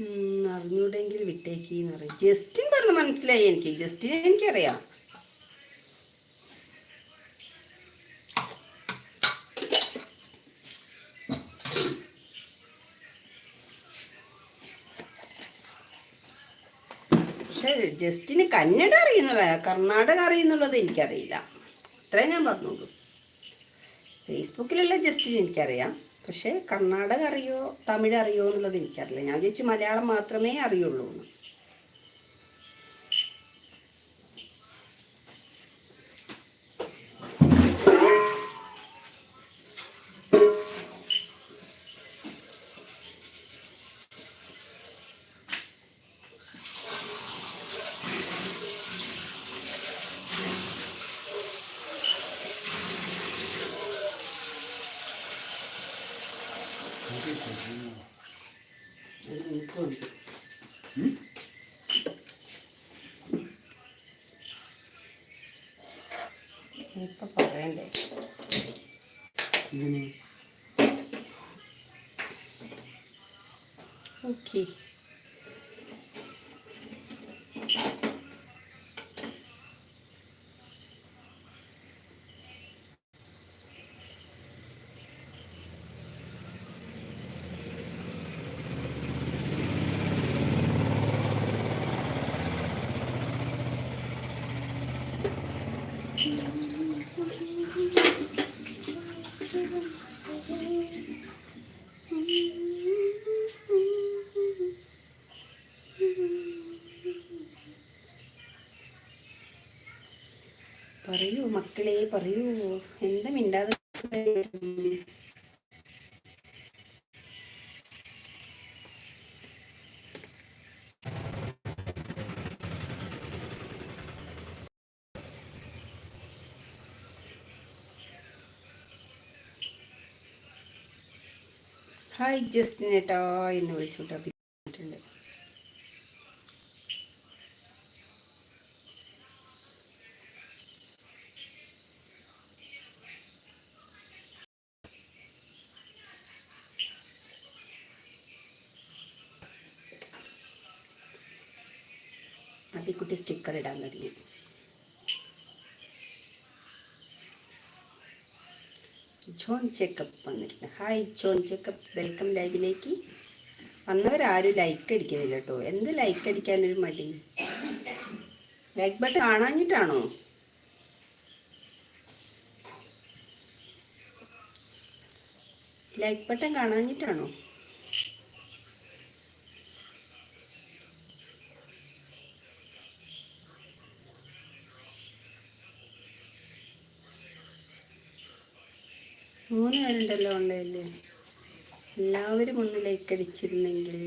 അറിഞ്ഞൂടെങ്കിൽ വിട്ടേക്ക് ജസ്റ്റിൻ പറഞ്ഞ മനസ്സിലായി എനിക്ക്. ജസ്റ്റിൻ എനിക്കറിയാം. പക്ഷെ ജസ്റ്റിന് കന്നഡ അറിയുന്നുള്ള കർണാടക അറിയുന്നുള്ളത് എനിക്കറിയില്ല. അത്രേ ഞാൻ പറഞ്ഞോളൂ ഫേസ്ബുക്കിലുള്ള ജസ്റ്റിന് എനിക്കറിയാം. പക്ഷേ കർണാടക അറിയോ തമിഴ് അറിയോ എന്നുള്ളത് എനിക്കറിയില്ല. ഞാൻ വിചാരിച്ചു മലയാളം മാത്രമേ അറിയുള്ളൂ എന്ന് ഇപ്പൊ പറയണ്ടേ? ഓക്കെ പറയൂ മക്കളെ പറയൂ. എന്താ മിണ്ടാതെ ഹായ് ജസ്റ്റിനേട്ടാ എന്ന് വിളിച്ചുകൊണ്ടാ പിന്നെ അപ്പിക്കുട്ടി സ്റ്റിക്കർ ഇടാൻ തുടങ്ങി. ജോൺ ചെക്കപ്പ് വന്നിട്ടുണ്ട് ഹായ് ജോൺ ചെക്കപ്പ് വെൽക്കം ലൈവിലേക്ക് വന്നവരാരും ലൈക്ക് അടിക്കുന്നില്ല കേട്ടോ എന്ത് ലൈക്ക് അടിക്കാനൊരു മടി? ലൈക്ക് ബട്ടൺ കാണാഞ്ഞിട്ടാണോ? ലൈക്ക് ബട്ടൺ കാണാഞ്ഞിട്ടാണോ? മൂന്ന് പേരുണ്ടല്ലോ ഓൺലൈനിൽ എല്ലാവരും ഒന്ന് ലൈക്ക് അടിച്ചിരുന്നെങ്കിൽ.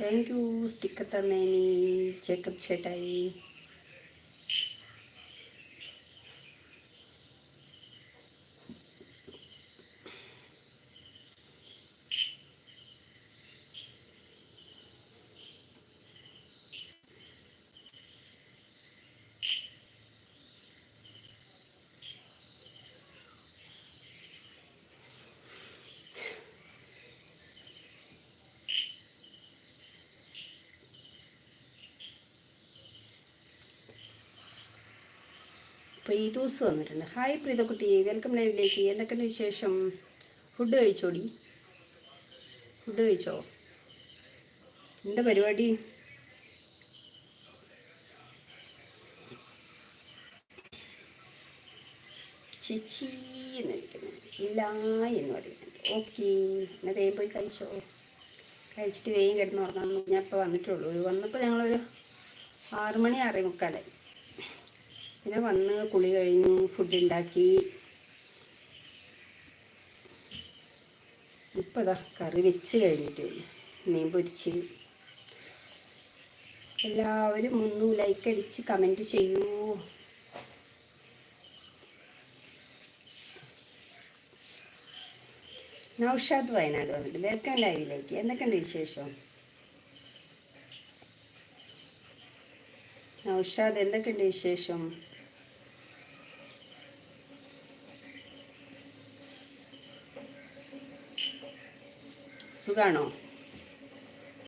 താങ്ക് യു സ്റ്റിക്കർ തന്നേനി. ചെക്കപ്പ് ചേട്ടായി. പ്രീതൂസ് വന്നിട്ടുണ്ട്. ഹായ് പ്രീതക്കുട്ടി. വെൽക്കം ലൈവിലേക്ക് എന്തൊക്കെയുണ്ട് വിശേഷം? ഫുഡ് കഴിച്ചോടി? ഫുഡ് കഴിച്ചോ? എന്താ പരിപാടി? ചിച്ചി എന്ന് ഇല്ല എന്ന് പറയുന്നുണ്ട് ഓക്കെ എന്നാൽ വേഗം പോയി കഴിച്ചോ? കഴിച്ചിട്ട് വേഗം കിടന്ന് ഉറങ്ങാൻ ഞാൻ ഇപ്പോൾ വന്നിട്ടുള്ളൂ. വന്നപ്പോൾ ഞങ്ങളൊരു ആറുമണി ആറേ മുക്കാലായി പിന്നെ വന്ന് കുളി കഴിഞ്ഞു ഫുഡ് ഉണ്ടാക്കി ഇപ്പോൾ ഇതാ കറി വെച്ച് കഴിഞ്ഞിട്ട് മീൻ പൊരിച്ച്. എല്ലാവരും ഒന്ന് ലൈക്ക് അടിച്ച് കമന്റ് ചെയ്യൂ. നൗഷാദ് വയനാട് വന്നിട്ട് വെൽക്കം ലൈവിലേക്ക് എന്തൊക്കെയുണ്ട് വിശേഷം? നൗഷാദ് എന്തൊക്കെയുണ്ട് വിശേഷം? സുഖാണോ?